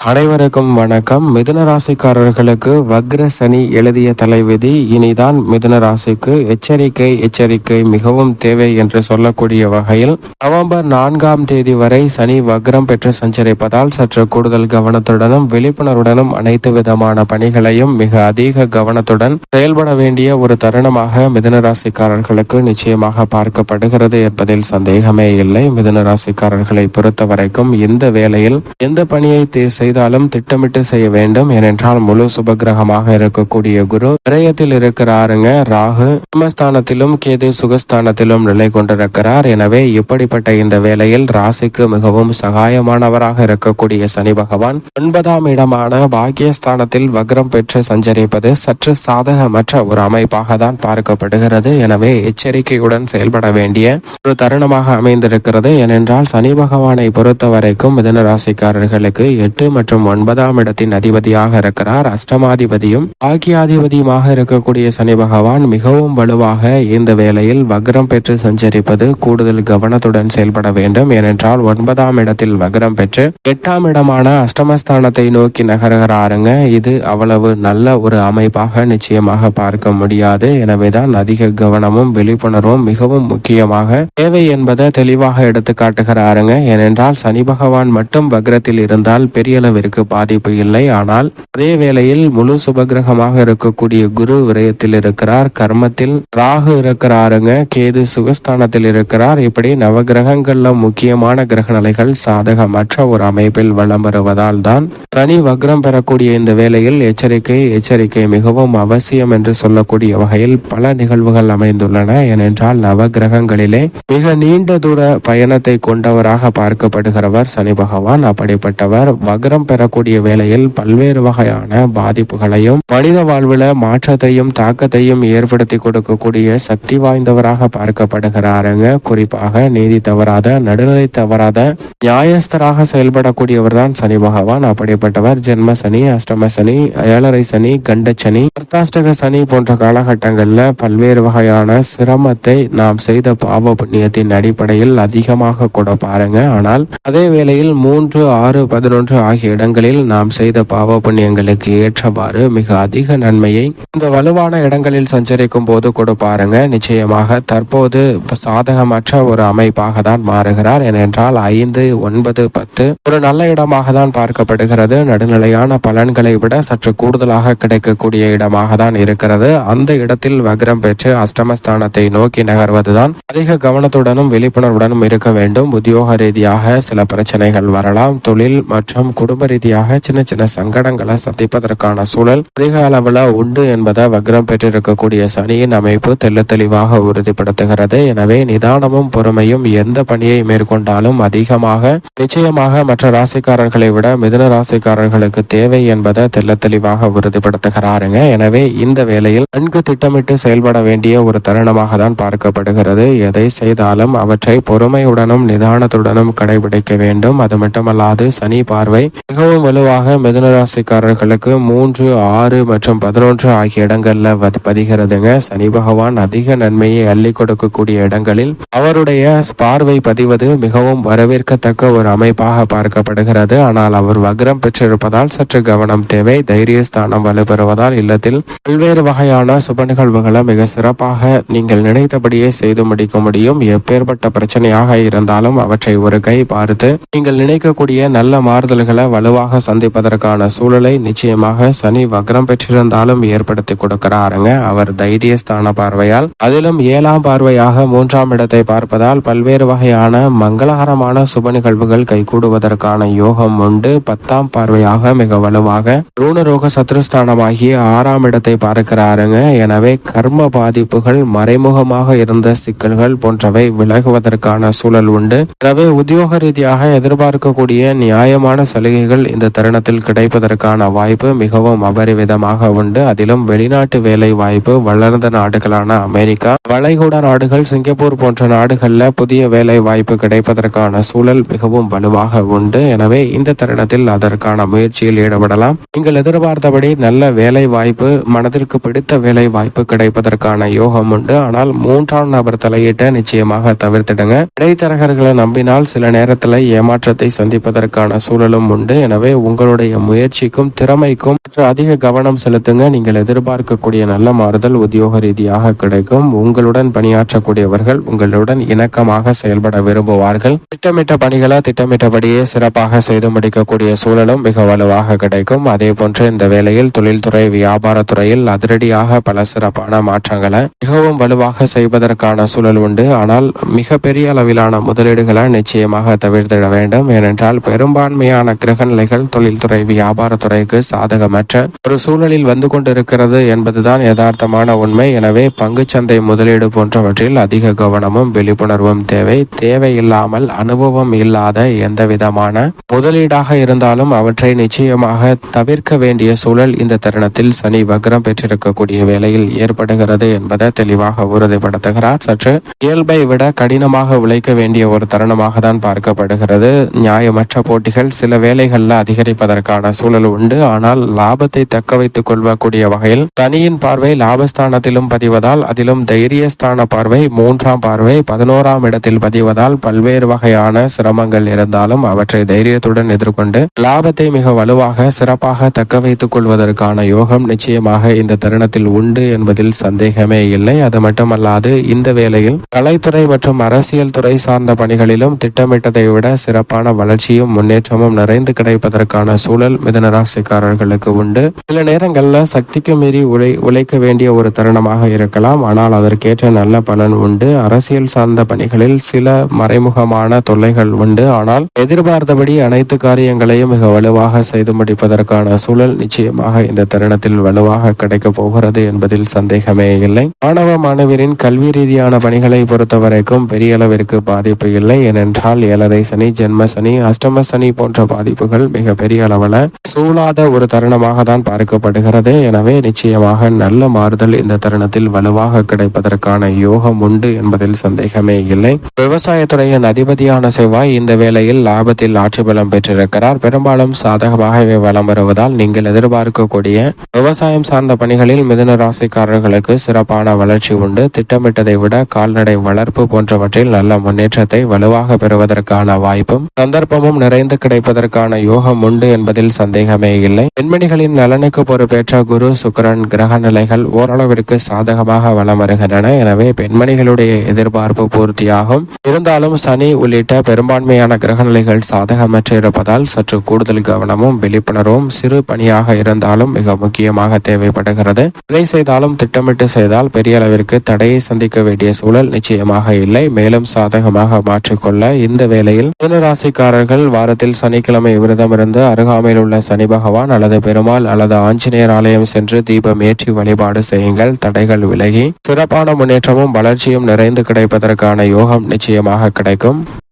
அனைவருக்கும் வணக்கம். மிதுன ராசிக்காரர்களுக்கு வக்ர சனி எழுதிய தலைவிதி இனிதான் மிதுன ராசிக்கு எச்சரிக்கை எச்சரிக்கை மிகவும் தேவை என்று சொல்லக்கூடிய வகையில் நவம்பர் நான்காம் தேதி வரை சனி வக்ரம் பெற்று சஞ்சரிப்பதால் சற்று கூடுதல் கவனத்துடனும் விழிப்புணர்வுடனும் அனைத்து விதமான பணிகளையும் மிக அதிக கவனத்துடன் செயல்பட வேண்டிய ஒரு தருணமாக மிதுன ராசிக்காரர்களுக்கு நிச்சயமாக பார்க்கப்படுகிறது என்பதில் சந்தேகமே இல்லை. மிதுன ராசிக்காரர்களை பொறுத்த வரைக்கும் இந்த வேளையில் எந்த பணியை தேசிய செய்தாலும் திட்டமிட்டு செய்ய வேண்டும். ஏனென்றால் முழு சுபகிரகமாக இருக்கக்கூடிய குரு விரயத்தில் இருக்கிறாருங்க. ராகு சிம்மஸ்தானத்திலும் கேது சுகஸ்தானத்திலும் நிலை கொண்டிருக்கிறார். எனவே இப்படிப்பட்ட இந்த வேளையில் ராசிக்கு மிகவும் சகாயமானவராக இருக்கக்கூடிய சனி பகவான் ஒன்பதாம் இடமான பாக்கியஸ்தானத்தில் வக்ரம் பெற்று சஞ்சரிப்பது சற்று சாதகமற்ற ஒரு அமைப்பாக தான் பார்க்கப்படுகிறது. எனவே எச்சரிக்கையுடன் செயல்பட வேண்டிய ஒரு தருணமாக அமைந்திருக்கிறது. ஏனென்றால் சனி பகவானை பொறுத்த வரைக்கும் மிதன ராசிக்காரர்களுக்கு எட்டு மற்றும் ஒன்பதாம் இடத்தின் அதிபதியாக இருக்கிறார். அஷ்டமாதிபதியும் பாக்கியாதிபதியுமாக இருக்கக்கூடிய சனி பகவான் மிகவும் வலுவாக இந்த வேளையில் வக்ரம் பெற்று சஞ்சரிப்பது கூடுதல் கவனத்துடன் செயல்பட வேண்டும். ஏனென்றால் ஒன்பதாம் இடத்தில் வக்ரம் பெற்று எட்டாம் இடமான அஷ்டமஸ்தானத்தை நோக்கி நகர்கிறாருங்க. இது அவ்வளவு நல்ல ஒரு அமைப்பாக நிச்சயமாக பார்க்க முடியாது. எனவேதான் அதிக கவனமும் விழிப்புணர்வும் மிகவும் முக்கியமாக தேவை என்பதை தெளிவாக எடுத்து காட்டுகிறாருங்க ஏனென்றால் சனி பகவான் மட்டும் வக்ரத்தில் இருந்தால் பெரிய அளவிற்கு பாதிப்பு இல்லை. ஆனால் அதே வேளையில் முழு சுபகிரகமாக இருக்கக்கூடிய குரு விரயத்தில் இருக்கிறார். கர்மத்தில் ராகு இருக்கிறாருங்க. கேது சுகஸ்தானத்தில் இருக்கிறார். இப்படி நவகிரகங்கள்ல முக்கியமான கிரக நிலைகள் சாதகமற்ற ஒரு அமைப்பில் வளம் வருவதால் தான் சனி வக்ரம் பெறக்கூடிய இந்த வேளையில் எச்சரிக்கை எச்சரிக்கை மிகவும் அவசியம் என்று சொல்லக்கூடிய வகையில் பல நிகழ்வுகள் அமைந்துள்ளன. ஏனென்றால் நவகிரகங்களிலே மிக நீண்ட தூர பயணத்தை கொண்டவராக பார்க்கப்படுகிறவர் சனி பகவான். அப்படிப்பட்டவர் வக்ரம் பெறக்கூடிய வேளையில் பல்வேறு வகையான பாதிப்புகளையும் மனித வாழ்வில் மாற்றத்தையும் தாக்கத்தையும் ஏற்படுத்தி கொடுக்கக்கூடிய சக்தி வாய்ந்தவராக பார்க்கப்படுகிறாருங்க. குறிப்பாக நீதி தவறாத நடுநிலை தவறாத நியாயஸ்தராக செயல்படக்கூடியவர் தான் சனி பகவான். அப்படிப்பட்டவர் ஜென்ம சனி அஷ்டம சனி ஏழரை சனி கண்ட சனி அர்த்தாஷ்டக சனி போன்ற காலகட்டங்களில் பல்வேறு வகையான சிரமத்தை நாம் செய்த பாவ புண்ணியத்தின் அடிப்படையில் அதிகமாக கூட பாருங்க. ஆனால் அதே வேளையில் மூன்று ஆறு பதினொன்று ஆகிய இடங்களில் நாம் செய்த பாவ புண்ணியங்களுக்கு ஏற்றவாறு மிக அதிக நன்மையை இந்த வலுவான இடங்களில் சஞ்சரிக்கும் போது கொடுப்பாருங்க பாருங்க நிச்சயமாக தற்போது சாதகமற்ற ஒரு அமைப்பாக தான் மாறுகிறார். ஏனென்றால் ஐந்து ஒன்பது பத்து ஒரு நல்ல இடமாக தான் பார்க்கப்படுகிறது. நடுநிலையான பலன்களை விட சற்று கூடுதலாக கிடைக்கக்கூடிய இடமாக தான் இருக்கிறது. அந்த இடத்தில் வக்ரம் பெற்று அஷ்டமஸ்தானத்தை நோக்கி நகர்வதுதான் அதிக கவனத்துடனும் விழிப்புணர்வுடனும் இருக்க வேண்டும். உத்தியோக ரீதியாக சில பிரச்சனைகள் வரலாம். தொழில் மற்றும் குடும்ப ரீதியாக சின்ன சின்ன சங்கடங்களை சந்திப்பதற்கான சூழல் அதிக அளவில் உண்டு என்பதை வக்ரம் பெற்றிருக்கக்கூடிய சனியின் அமைப்பு தெல்ல தெளிவாக உறுதிப்படுத்துகிறது. எனவே நிதானமும் பொறுமையும் எந்த பணியை மேற்கொண்டாலும் அதிகமாக நிச்சயமாக மற்ற ராசிக்காரர்களை விட மிதுன ராசிக்காரர்களுக்கு தேவை என்பதை தெல்ல தெளிவாக உறுதிப்படுத்துகிறாருங்க. எனவே இந்த வேளையில் நன்கு திட்டமிட்டு செயல்பட வேண்டிய ஒரு தருணமாக தான் பார்க்கப்படுகிறது. எதை செய்தாலும் அவற்றை பொறுமையுடனும் நிதானத்துடனும் கடைபிடிக்க வேண்டும். அது மட்டுமல்லாது சனி பார்வை மிகவும் வலுவாக மிதுன ராசிக்காரர்களுக்கு மூன்று ஆறு மற்றும் பதினொன்று ஆகிய இடங்கள்ல பதிகிறதுங்க. சனி பகவான் அதிக நன்மையை அள்ளி கொடுக்கக்கூடிய இடங்களில் அவருடைய பார்வை பதிவது மிகவும் வரவேற்கத்தக்க ஒரு அமைப்பாக பார்க்கப்படுகிறது. ஆனால் அவர் வக்ரம் பெற்றிருப்பதால் சற்று கவனம் தேவை. தைரியஸ்தானம் வலுப்பெறுவதால் இல்லத்தில் பல்வேறு வகையான சுப நிகழ்வுகளை மிக சிறப்பாக நீங்கள் நினைத்தபடியே செய்து முடிக்க முடியும். எப்பேற்பட்ட பிரச்சனையாக இருந்தாலும் அவற்றை ஒரு கை பார்த்து நீங்கள் நினைக்கக்கூடிய நல்ல மாறுதல்களை வலுவாக சந்திப்பதற்கான சூழலை நிச்சயமாக சனி வக்ரம் பெற்றிருந்தாலும் ஏற்படுத்தி கொடுக்கிறாருங்க. அவர் தைரியஸ்தான பார்வையால். அதிலும் ஏழாம் பார்வையாக மூன்றாம் இடத்தை பார்ப்பதால் பல்வேறு வகையான மங்களகரமான சுப நிகழ்வுகள் கைகூடுவதற்கான யோகம் உண்டு. பத்தாம் பார்வையாக மிக வலுவாக ரூணரோக சத்ருஸ்தானமாகிய ஆறாம் இடத்தை பார்க்கிறாருங்க. எனவே கர்ம பாதிப்புகள் மறைமுகமாக இருந்த சிக்கல்கள் போன்றவை விலகுவதற்கான சூழல் உண்டு. எனவே உத்தியோக ரீதியாக எதிர்பார்க்கக்கூடிய நியாயமான சலுகை சலுகைகள் இந்த தருணத்தில் கிடைப்பதற்கான வாய்ப்பு மிகவும் அபரிவிதமாக உண்டு. அதிலும் வெளிநாட்டு வேலை வாய்ப்பு வளர்ந்த நாடுகளான அமெரிக்கா வளைகுடா நாடுகள் சிங்கப்பூர் போன்ற நாடுகள்ல புதிய வேலை வாய்ப்பு கிடைப்பதற்கான சூழல் மிகவும் வலுவாக உண்டு. எனவே இந்த தருணத்தில் அதற்கான முயற்சியில் ஈடுபடலாம். நீங்கள் எதிர்பார்த்தபடி நல்ல வேலை வாய்ப்பு மனதிற்கு பிடித்த வேலை வாய்ப்பு கிடைப்பதற்கான யோகம் உண்டு. ஆனால் மூன்றாம் நபர் தலையிட்ட நிச்சயமாக தவிர்த்திடுங்க. இடைத்தரகர்களை நம்பினால் சில நேரத்தில் ஏமாற்றத்தை சந்திப்பதற்கான சூழலும் உண்டு. உண்டு எனவே உங்களுடைய முயற்சிக்கும் திறமைக்கும் அதிக கவனம் செலுத்துங்க. நீங்கள் எதிர்பார்க்கக்கூடிய நல்ல மாறுதல் உத்தியோக ரீதியாக கிடைக்கும். உங்களுடன் பணியாற்றக்கூடியவர்கள் உங்களுடன் இணக்கமாக செயல்பட விரும்புவார்கள். திட்டமிட்ட பணிகளை திட்டமிட்டபடியே சிறப்பாக செய்து முடிக்கக்கூடிய சூழலும் மிக வலுவாக கிடைக்கும். அதே போன்று இந்த வேளையில் தொழில்துறை வியாபாரத்துறையில் அதிரடியாக பல சிறப்பான மாற்றங்களை மிகவும் வலுவாக செய்வதற்கான சூழல் உண்டு. ஆனால் மிக பெரிய அளவிலான முதலீடுகளை நிச்சயமாக தவிர்த்திட வேண்டும். ஏனென்றால் பெரும்பான்மையான கிரகநிலைகள் தொழில்துறை வியாபாரத்துறைக்கு சாதகமற்ற ஒரு சூழலில் வந்து கொண்டிருக்கிறது என்பதுதான் யதார்த்தமான உண்மை. எனவே பங்குச்சந்தை முதலீடு போன்றவற்றில் அதிக கவனமும் விழிப்புணர்வும் தேவை. தேவையில்லாமல் அனுபவம் இல்லாத எந்த விதமான முதலீடாக இருந்தாலும் அவற்றை நிச்சயமாக தவிர்க்க வேண்டிய சூழல் இந்த தருணத்தில் சனி வக்ரம் பெற்றிருக்கக்கூடிய வேளையில் ஏற்படுகிறது என்பதை தெளிவாக உறுதிப்படுத்துகிறார். சற்று இயல்பை விட கடினமாக உழைக்க வேண்டிய ஒரு தருணமாக தான் பார்க்கப்படுகிறது. நியாயமற்ற போட்டிகள் சில வேலை வேளைகளில் அதிகரிப்பதற்கான சூழல் உண்டு. ஆனால் லாபத்தை தக்க வைத்துக் கொள்ளக்கூடிய வகையில் தனியின் பார்வை லாபஸ்தானத்திலும் பதிவதால் அதிலும் தைரியஸ்தான பார்வை மூன்றாம் பார்வை பதினோராம் இடத்தில் பதிவதால் பல்வேறு வகையான சிரமங்கள் இருந்தாலும் அவற்றை தைரியத்துடன் எதிர்கொண்டு லாபத்தை மிக வலுவாக சிறப்பாக தக்க வைத்துக் கொள்வதற்கான யோகம் நிச்சயமாக இந்த தருணத்தில் உண்டு என்பதில் சந்தேகமே இல்லை. அது மட்டுமல்லாது இந்த வேளையில் கலைத்துறை மற்றும் அரசியல் துறை சார்ந்த பணிகளிலும் திட்டமிட்டதை விட சிறப்பான வளர்ச்சியும் முன்னேற்றமும் நிறைந்து கிடைப்பதற்கான சூழல் மிதன ராசிக்காரர்களுக்கு உண்டு. சில நேரங்களில் சக்திக்கு மீறி உழை உழைக்க வேண்டிய ஒரு தருணமாக இருக்கலாம். ஆனால் அதற்கேற்ற நல்ல பலன் உண்டு. அரசியல் சார்ந்த பணிகளில் சில மறைமுகமான தொல்லைகள் உண்டு. ஆனால் எதிர்பார்த்தபடி அனைத்து காரியங்களையும் மிக வலுவாக செய்து முடிப்பதற்கான சூழல் நிச்சயமாக இந்த தருணத்தில் வலுவாக கிடைக்கப் போகிறது என்பதில் சந்தேகமே இல்லை. மாணவ மாணவியரின் கல்வி ரீதியான பணிகளை பொறுத்தவரைக்கும் பெரிய அளவிற்கு பாதிப்பு இல்லை. ஏனென்றால் ஏழரை சனி ஜென்ம சனி அஷ்டம சனி போன்ற பாதிப்பு வாய்ப்புகள் மிக பெரிய அளவில் சூழாத ஒரு தருணமாக தான் பார்க்கப்படுகிறது. எனவே நிச்சயமாக நல்ல மாறுதல் இந்த தருணத்தில் வலுவாக கிடைப்பதற்கான யோகம் உண்டு என்பதில் சந்தேகமே இல்லை. விவசாயத்துறையின் அதிபதியான செவ்வாய் இந்த வேளையில் லாபத்தில் ஆட்சி பலம் பெற்றிருக்கிறார். பெரும்பாலும் சாதகமாகவே வலம் வருவதால் நீங்கள் எதிர்பார்க்கக்கூடிய விவசாயம் சார்ந்த பணிகளில் மிதுன ராசிக்காரர்களுக்கு சிறப்பான வளர்ச்சி உண்டு. திட்டமிட்டதை விட கால்நடை வளர்ப்பு போன்றவற்றில் நல்ல முன்னேற்றத்தை வலுவாக பெறுவதற்கான வாய்ப்பும் சந்தர்ப்பமும் நிறைந்து கிடைப்பதற்கான யோகம் உண்டு என்பதில் சந்தேகமே இல்லை. பெண்மணிகளின் நலனுக்கு பொறுப்பேற்ற குரு சுக்கிரன் கிரக நிலைகள் ஓரளவிற்கு சாதகமாக வளம் வருகின்றன. எனவே பெண்மணிகளுடைய எதிர்பார்ப்பு பூர்த்தியாகும். இருந்தாலும் சனி உள்ளிட்ட பெரும்பான்மையான கிரகநிலைகள் சாதகமற்று இருப்பதால் சற்று கூடுதல் கவனமும் விழிப்புணர்வும் சிறு பணியாக இருந்தாலும் மிக முக்கியமாக தேவைப்படுகிறது. இதை செய்தாலும் திட்டமிட்டு செய்தால் பெரிய அளவிற்கு தடையை சந்திக்க வேண்டிய சூழல் நிச்சயமாக இல்லை. மேலும் சாதகமாக மாற்றிக்கொள்ள இந்த வேளையில் ராசிக்காரர்கள் வாரத்தில் சனிக்கிழமை விரதமிருந்து அருகாமையில் உள்ள சனி பகவான் அல்லது பெருமாள் அல்லது ஆஞ்சநேயர் ஆலயம் சென்று தீபம் ஏற்றி வழிபாடு செய்யுங்கள். தடைகள் விலகி சிறப்பான முன்னேற்றமும் வளர்ச்சியும் நிறைந்து கிடைப்பதற்கான யோகம் நிச்சயமாக கிடைக்கும்.